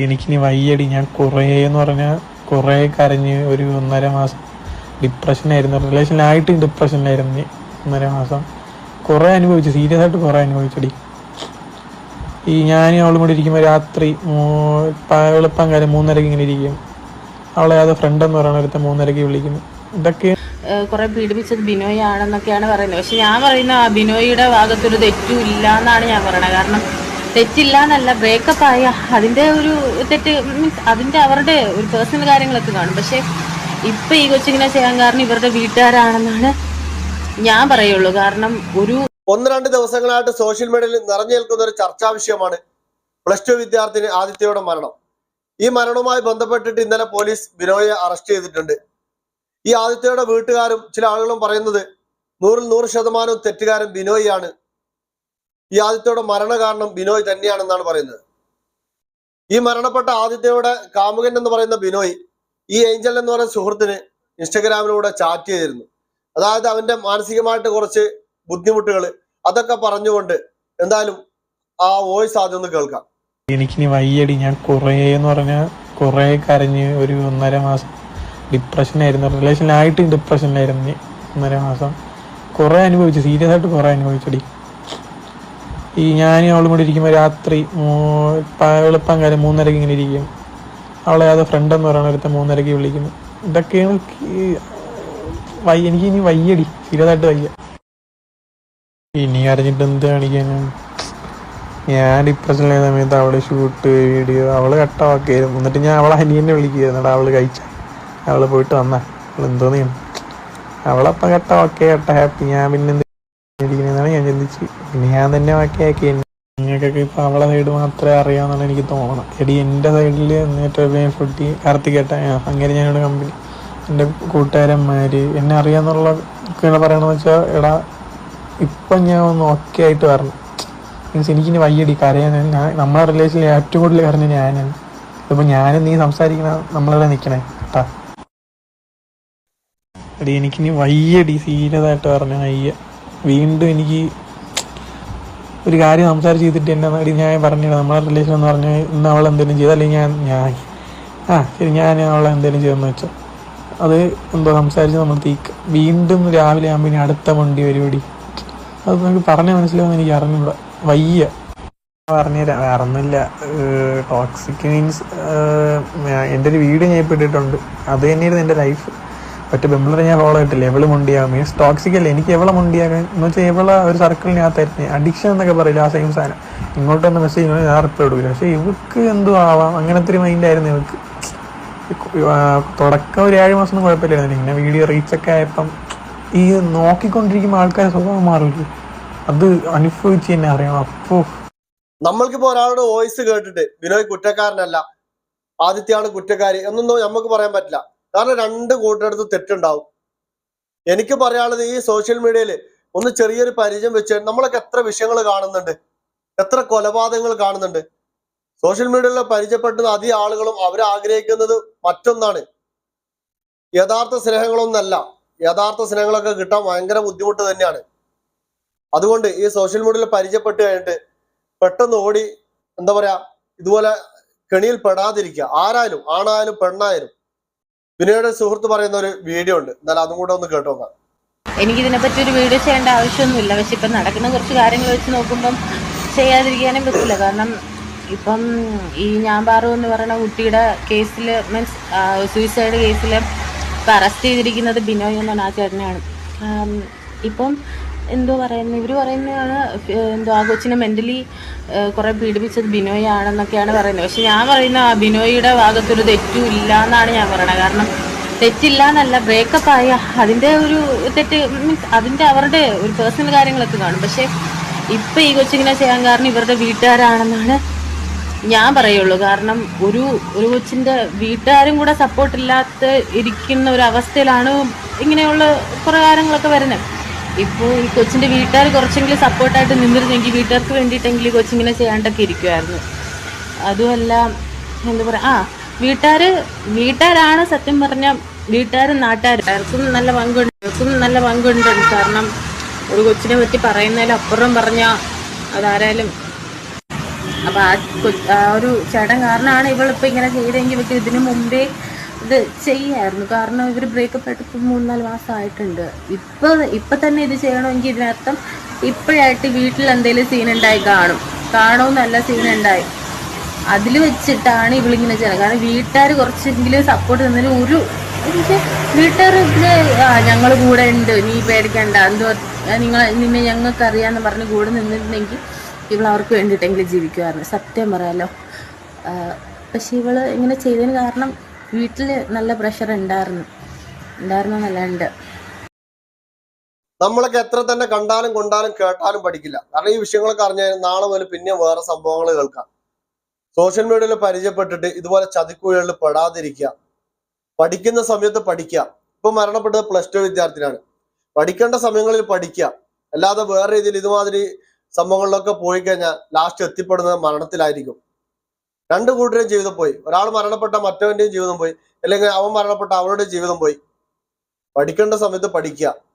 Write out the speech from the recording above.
എനിക്കിനി വയ്യടി. ഞാൻ കുറേ എന്ന് പറഞ്ഞാൽ കുറേ കരഞ്ഞ് ഒരു ഒന്നര മാസം ഡിപ്രഷനായിരുന്നു റിലേഷനിലായിട്ട് ഡിപ്രഷനിലായിരുന്നു ഒന്നര മാസം. കുറേ അനുഭവിച്ചു. സീരിയസ് ആയിട്ട് കുറേ അനുഭവിച്ചടി. ഈ ഞാനും അവളും കൂടി ഇരിക്കുമ്പോൾ രാത്രി എളുപ്പം കാര്യം മൂന്നരക്ക് ഇങ്ങനെ ഇരിക്കും. അവളെ അത് ഫ്രണ്ട് എന്ന് പറയുന്ന ഒരുത്ത മൂന്നരക്ക് വിളിക്കുന്നു. ഇതൊക്കെ കുറെ പീഡിപ്പിച്ചത് ബിനോയ് ആണെന്നൊക്കെയാണ് പറയുന്നത്. പക്ഷെ ഞാൻ പറയുന്ന ആ ബിനോയിയുടെ ഭാഗത്തൊരു തെറ്റും ഇല്ല എന്നാണ് ഞാൻ പറയുന്നത്. കാരണം തെറ്റില്ല എന്നല്ല ബ്രേക്കപ്പ് ആയ അതിന്റെ ഒരു തെറ്റ് മീൻസ് അതിന്റെ അവരുടെ ഒരു പേഴ്സണൽ കാര്യങ്ങളൊക്കെ കാണും. പക്ഷെ ഇപ്പൊ ഈ കൊച്ചിങ്ങനെ ചെയ്യാൻ കാരണം ഇവരുടെ വീട്ടുകാരാണെന്നാണ് ഞാൻ പറയുള്ളൂ. കാരണം ഒരു ഒന്ന് രണ്ട് ദിവസങ്ങളായിട്ട് സോഷ്യൽ മീഡിയയിൽ നിറഞ്ഞു നിൽക്കുന്ന ഒരു ചർച്ചാ വിഷയമാണ് പ്ലസ് ടു വിദ്യാർത്ഥിനി ആദിത്യയുടെ മരണം. ഈ മരണവുമായി ബന്ധപ്പെട്ടിട്ട് ഇന്നലെ പോലീസ് ബിനോയെ അറസ്റ്റ് ചെയ്തിട്ടുണ്ട്. ഈ ആദിത്യയുടെ വീട്ടുകാരും ചില ആളുകളും പറയുന്നത് നൂറിൽ നൂറ് ശതമാനവും തെറ്റുകാരൻ ബിനോയിയാണ്. ഈ ആദിത്യയുടെ മരണ കാരണം ബിനോയ് തന്നെയാണെന്നാണ് പറയുന്നത്. ഈ മരണപ്പെട്ട ആദിത്യയുടെ കാമുകൻ എന്ന് പറയുന്ന ബിനോയ് ഈ ഏഞ്ചൽ എന്ന് പറയുന്ന സുഹൃത്തിന് ഇൻസ്റ്റഗ്രാമിലൂടെ ചാറ്റ് ചെയ്തിരുന്നു. അതായത് അവന്റെ മാനസികമായിട്ട് കുറച്ച് ബുദ്ധിമുട്ടുകൾ അതൊക്കെ പറഞ്ഞുകൊണ്ട് എന്തായാലും ആ വോയിസ് ആദ്യം ഒന്ന് കേൾക്കാം. എനിക്കിനി വയ്യടി ഞാൻ കുറേ എന്ന് പറഞ്ഞ കുറേ കരഞ്ഞ് ഒരു ഒന്നര മാസം ഡിപ്രഷനായിരുന്നു റിലേഷനിലായിട്ട് ഡിപ്രഷനിലായിരുന്നു ഒന്നര മാസം. കുറേ അനുഭവിച്ചു സീരിയസ് ആയിട്ട് കുറേ അനുഭവിച്ചടി. ഈ ഞാനും അവളും കൂടി ഇരിക്കുമ്പോൾ രാത്രി എളുപ്പം കാര്യം മൂന്നരക്ക് ഇങ്ങനെ ഇരിക്കും. അവളെ അത് ഫ്രണ്ട് എന്ന് പറയുന്ന ഒരുത്ത മൂന്നരക്ക് വിളിക്കുന്നു. ഇതൊക്കെയാണ് വയ്യ എനിക്ക് ഇനി വയ്യടി. സീരിയസ് ആയിട്ട് വയ്യ. ഇനി അറിഞ്ഞിട്ട് എന്ത് കാണിക്കാനാണ്? ഞാൻ ഡിപ്രഷനിലായ സമയത്ത് അവൾ ഷൂട്ട് വീഡിയോ അവൾ കട്ടാക്കിയായിരുന്നു എന്നിട്ട് ഞാൻ അവളെ അനിയനെ വിളിക്കുകയായിരുന്നു എന്നിട്ട് അവൾ കഴിച്ച. അവൾ പോയിട്ട് വന്ന. അവൾ എന്തോന്നു അവളപ്പം കട്ടാക്കിയ കട്ട ഹാപ്പി ഞാൻ പിന്നെ എന്ത് ഇരിക്കുന്നതാണ് ഞാൻ ചിന്തിച്ച് പിന്നെ ഞാൻ തന്നെ ബാക്കിയാക്കി. നിങ്ങൾക്കൊക്കെ ഇപ്പൊ അവളെ സൈഡ് മാത്രമേ അറിയാന്നാണ് എനിക്ക് തോന്നണം. എടി എന്റെ സൈഡിൽ ഏറ്റവും ഫുട്ടി കാർത്തികേട്ട അങ്ങനെ ഞാനോട് കമ്പനി എന്റെ കൂട്ടുകാരന്മാര് എന്നെ അറിയാന്നുള്ള പറയണെന്ന് വെച്ചാൽ എടാ ഇപ്പം ഞാൻ ഒന്ന് ഓക്കെ ആയിട്ട് വരണം. മീൻസ് എനിക്കിനി വയ്യടി. കരയാൻ ഞാൻ നമ്മളെ റിലേഷനിൽ ഏറ്റവും കൂടുതൽ കരഞ്ഞ ഞാനാണ്. ഇതിപ്പോൾ ഞാനും നീ സംസാരിക്കണ നമ്മളിവിടെ നിൽക്കണേ കേട്ടാ എടി എനിക്കിനി വയ്യടി. സീരിയസ് ആയിട്ട് പറഞ്ഞു വയ്യ. വീണ്ടും എനിക്ക് ഒരു കാര്യം സംസാരിച്ച് ചെയ്തിട്ട് എന്നെ അടി ഞാൻ പറഞ്ഞില്ല. നമ്മളെ റിലേഷൻ എന്ന് പറഞ്ഞാൽ ഇന്ന് അവൾ എന്തെങ്കിലും ചെയ്തു. അല്ലെങ്കിൽ ഞാൻ ഞാൻ. ആ ശരി. ഞാൻ അവളെ എന്തെങ്കിലും ചെയ്തെന്ന് വെച്ചോ. അത് എന്തോ സംസാരിച്ച് നമ്മൾ തീക്ക. വീണ്ടും രാവിലെ ആകുമ്പോൾ അടുത്ത വണ്ടി പരിപാടി അത് നമുക്ക് പറഞ്ഞാൽ മനസ്സിലാവുന്ന എനിക്ക് അറിഞ്ഞൂടാ. വയ്യ. പറഞ്ഞുതരാം വേറെ ഒന്നുമില്ല. ടോക്സിക് മീൻസ് എന്റെ ഒരു വീഡിയോ ഞാൻ ഇപ്പോൾ ഇട്ടിട്ടുണ്ട്. അത് തന്നെയായിരുന്നു എന്റെ ലൈഫ് ഒറ്റ ബെമ്പിളറെ ഞാൻ ഫോളോ ആയിട്ടില്ല എവൾ മുണ്ടിയാകും? മീൻസ് ടോക്സിക് അല്ലേ? എനിക്ക് എവളെ മുണ്ടിയാകാൻ എന്ന് വെച്ചാൽ എവളെ ഒരു സർക്കിളിനകത്തായിരുന്നു അഡിക്ഷൻ എന്നൊക്കെ പറയില്ല ആ സെയിം സാധനം. ഇങ്ങോട്ടൊന്ന് മെസ്സേജ് ചെയ്യണമെങ്കിൽ ഞാൻ റിപ്ലൈ കൊടുക്കില്ല. പക്ഷേ ഇവക്ക് എന്തോ ആവാം. അങ്ങനത്തെ ഒരു മൈൻഡായിരുന്നു ഇവക്ക്. തുടക്കം ഒരു ഏഴ് മാസം ഒന്നും കുഴപ്പമില്ലായിരുന്നു. ഇങ്ങനെ വീഡിയോ റീച്ച് ഒക്കെ ആയപ്പം ഈ നോക്കിക്കൊണ്ടിരിക്കുമ്പോൾ ആൾക്കാരെ സ്വഭാവം മാറില്ലേ? അത് അനുഭവിച്ച് തന്നെ അറിയാം അപ്പോ നമ്മൾക്കിപ്പോ ഒരാളുടെ വോയിസ് കേട്ടിട്ട് വിനോയ് കുറ്റക്കാരനല്ല ആദിത്യാണ് കുറ്റക്കാരി എന്നൊന്നും നമുക്ക് പറയാൻ പറ്റില്ല. കാരണം രണ്ട് കൂട്ടരെടുത്ത് തെറ്റുണ്ടാവും. എനിക്ക് പറയാനുള്ളത് ഈ സോഷ്യൽ മീഡിയയിൽ ഒന്ന് ചെറിയൊരു പരിചയം വെച്ച് നമ്മളൊക്കെ എത്ര വിഷയങ്ങൾ കാണുന്നുണ്ട് എത്ര കൊലപാതകങ്ങൾ കാണുന്നുണ്ട്. സോഷ്യൽ മീഡിയയിൽ പരിചയപ്പെടുന്ന അധികം ആളുകളും അവർ ആഗ്രഹിക്കുന്നത് മറ്റൊന്നാണ്. യഥാർത്ഥ സ്നേഹങ്ങളൊന്നല്ല. യഥാർത്ഥ സ്നേഹങ്ങളൊക്കെ കിട്ടാൻ ഭയങ്കര ബുദ്ധിമുട്ട് തന്നെയാണ്. അതുകൊണ്ട് ഈ സോഷ്യൽ മീഡിയയിൽ പരിചയപ്പെട്ട് കഴിഞ്ഞിട്ട് പെട്ടെന്ന് ഓടി എന്താ പറയാ ഇതുപോലെ കെണിയിൽ പെടാതിരിക്കുക. ആരായാലും ആണായാലും പെണ്ണായാലും വിനയുടെ സുഹൃത്ത് പറയുന്ന ഒരു വീഡിയോ ഉണ്ട്. എന്നാലും അതും കൂടെ ഒന്ന് കേട്ടോ നോക്കാം. എനിക്കിതിനെപ്പറ്റി ഒരു വീഡിയോ ചെയ്യേണ്ട ആവശ്യമൊന്നുമില്ല. പക്ഷെ ഇപ്പം നടക്കുന്ന കുറച്ച് കാര്യങ്ങൾ വെച്ച് നോക്കുമ്പം ചെയ്യാതിരിക്കാനും പറ്റില്ല കാരണം ഇപ്പം ഈ ഞാൻ പാറു എന്ന് പറയുന്ന കുട്ടിയുടെ കേസിൽ മീൻസ് സൂയിസൈഡ് കേസിൽ ഇപ്പം അറസ്റ്റ് ചെയ്തിരിക്കുന്നത് ബിനോയ് എന്നാണ് ആ ചേട്ടനെയാണ് ഇപ്പം എന്തോ പറയുന്നത് ഇവർ പറയുന്നതാണ് എന്തോ ആ കൊച്ചിനെ മെന്റലി കുറേ പീഡിപ്പിച്ചത് ബിനോയ് ആണെന്നൊക്കെയാണ് പറയുന്നത്. പക്ഷെ ഞാൻ പറയുന്ന ആ ബിനോയിയുടെ ഭാഗത്തൊരു തെറ്റും ഇല്ല എന്നാണ് ഞാൻ പറയുന്നത് കാരണം തെറ്റില്ല എന്നല്ല ബ്രേക്കപ്പ് ആയ അതിന്റെ ഒരു തെറ്റ് മീൻസ് അതിന്റെ അവരുടെ ഒരു പേഴ്സണൽ കാര്യങ്ങളൊക്കെ കാണും. പക്ഷേ ഇപ്പം ഈ കൊച്ചിങ്ങനെ ചെയ്യാൻ കാരണം ഇവരുടെ വീട്ടുകാരാണെന്നാണ് ഞാൻ പറയുള്ളൂ. കാരണം ഒരു ഒരു കൊച്ചിന്റെ വീട്ടുകാരും കൂടെ സപ്പോർട്ടില്ലാത്ത ഇരിക്കുന്ന ഒരു അവസ്ഥയിലാണ് ഇങ്ങനെയുള്ള കുറേ കാര്യങ്ങളൊക്കെ വരുന്നത്. ഇപ്പോൾ ഈ കൊച്ചിന്റെ വീട്ടുകാർ കുറച്ചെങ്കിലും സപ്പോർട്ടായിട്ട് നിന്നിരുന്നെങ്കിൽ വീട്ടുകാർക്ക് വേണ്ടിയിട്ടെങ്കിലും ഈ കൊച്ചിങ്ങനെ ചെയ്യാണ്ടൊക്കെ ഇരിക്കുമായിരുന്നു അതുമല്ല എന്താ പറയുക ആ വീട്ടുകാർ വീട്ടുകാരാണ് സത്യം പറഞ്ഞാൽ വീട്ടുകാരും നാട്ടുകാരും. അവർക്കും നല്ല പങ്കുണ്ട് അവർക്കും നല്ല പങ്കുണ്ട്. കാരണം ഒരു കൊച്ചിനെ പറ്റി പറയുന്നതിലപ്പുറം പറഞ്ഞാൽ അതാരായാലും. അപ്പോൾ ആ ഒരു ചേട്ടൻ കാരണമാണ് ഇവളിപ്പോൾ ഇങ്ങനെ ചെയ്തെങ്കിൽ ഇതിനു മുമ്പേ ഇത് ചെയ്യായിരുന്നു. കാരണം ഇവർ ബ്രേക്കപ്പ് ആയിട്ട് മാസം ആയിട്ടുണ്ട് ഇപ്പം ഇപ്പം തന്നെ ഇത് ചെയ്യണമെങ്കിൽ ഇതിനർത്ഥം ഇപ്പോഴായിട്ട് വീട്ടിൽ എന്തെങ്കിലും സീൻ ഉണ്ടായി കാണും. കാണുമെന്നല്ല സീൻ ഉണ്ടായി. അതിൽ വെച്ചിട്ടാണ് ഇവളിങ്ങനെ ചെയ്യുന്നത്. കാരണം വീട്ടുകാർ കുറച്ചെങ്കിലും സപ്പോർട്ട് തന്നതിന് ഒരു വീട്ടുകാർ ഇതിന് ആ ഞങ്ങൾ കൂടെ ഉണ്ട്. നീ പേടിക്കണ്ട. എന്തോ നിങ്ങൾ നിന്നെ ഞങ്ങൾക്ക് അറിയാന്ന് പറഞ്ഞ് കൂടെ നിന്നിരുന്നെങ്കിൽ ഇവൾ അവർക്ക് വേണ്ടിയിട്ടെങ്കിലും ജീവിക്കുമായിരുന്നു. സത്യം പറയാലോ. പക്ഷെ ഇവൾ ഇങ്ങനെ ചെയ്തതിന് കാരണം വീട്ടിൽ നല്ല പ്രഷർ ഉണ്ടായിരുന്നു. ഉണ്ടായിരുന്നു എന്നല്ല ഉണ്ട്. നമ്മളൊക്കെ എത്ര തന്നെ കണ്ടാലും കൊണ്ടാലും കേട്ടാലും പഠിക്കില്ല. കാരണം ഈ വിഷയങ്ങളൊക്കെ അറിഞ്ഞാൽ നാളെ മുതൽ പിന്നെ വേറെ സംഭവങ്ങൾ കേൾക്കാം. സോഷ്യൽ മീഡിയയിൽ പരിചയപ്പെട്ടിട്ട് ഇതുപോലെ ചതിക്കുഴികളിൽ പെടാതിരിക്കുക. പഠിക്കുന്ന സമയത്ത് പഠിക്കുക. ഇപ്പൊ മരണപ്പെട്ടത് പ്ലസ് ടു വിദ്യാർത്ഥിനാണ് പഠിക്കേണ്ട സമയങ്ങളിൽ പഠിക്കുക. അല്ലാതെ വേറെ രീതിയിൽ ഇതുമാതിരി സംഭവങ്ങളിലൊക്കെ പോയി കഴിഞ്ഞാൽ ലാസ്റ്റ് എത്തിപ്പെടുന്നത് മരണത്തിലായിരിക്കും. രണ്ട് കൂട്ടരും ജീവിതം പോയി. ഒരാൾ മരണപ്പെട്ട മറ്റവന്റെയും ജീവിതം പോയി. അല്ലെങ്കിൽ അവൻ മരണപ്പെട്ട അവളുടെ ജീവിതം പോയി. പഠിക്കേണ്ട സമയത്ത് പഠിക്കുക.